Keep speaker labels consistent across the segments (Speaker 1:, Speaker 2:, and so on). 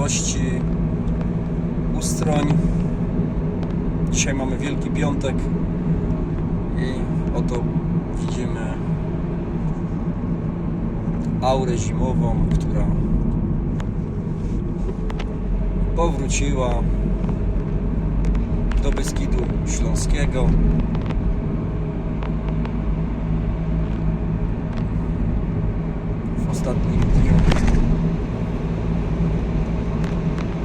Speaker 1: miejscowości Ustroń. Dzisiaj mamy Wielki Piątek i oto widzimy aurę zimową, która powróciła do Beskidu Śląskiego. W ostatnim dniu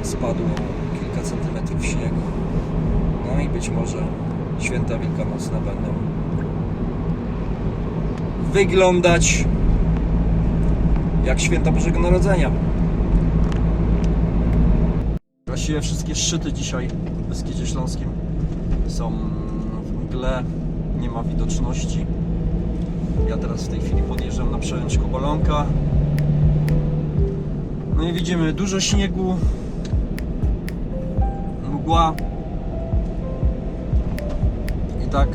Speaker 1: spadło kilka centymetrów śniegu. No i być może święta wielkanocne będą wyglądać jak święta Bożego Narodzenia. Właściwie wszystkie szczyty dzisiaj w Beskidzie Śląskim są w mgle, nie ma widoczności. Ja teraz w tej chwili podjeżdżam na przełęcz Kobolonka. No i widzimy dużo śniegu, mgła. I tak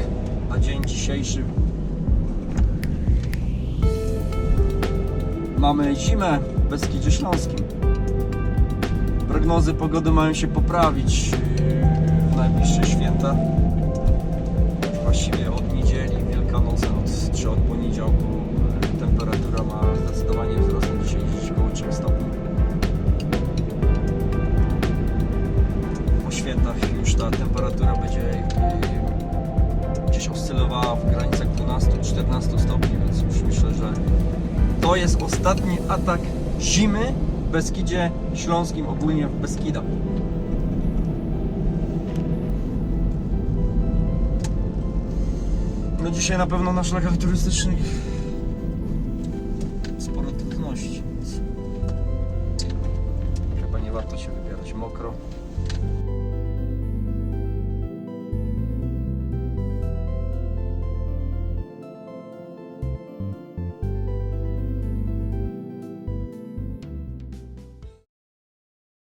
Speaker 1: na dzień dzisiejszy mamy zimę w Beskidzie Śląskim. Prognozy pogody mają się poprawić yy, w najbliższe święta. Właściwie od niedzieli, Wielkanocy, od, czy od poniedziałku już ta temperatura będzie yy, gdzieś oscylowała w granicach 12-14 stopni, więc już myślę, że to jest ostatni atak zimy w Beskidzie Śląskim, ogólnie w Beskidach. No dzisiaj na pewno na szlakach turystycznych sporo trudności, więc chyba nie warto się wybierać mokro.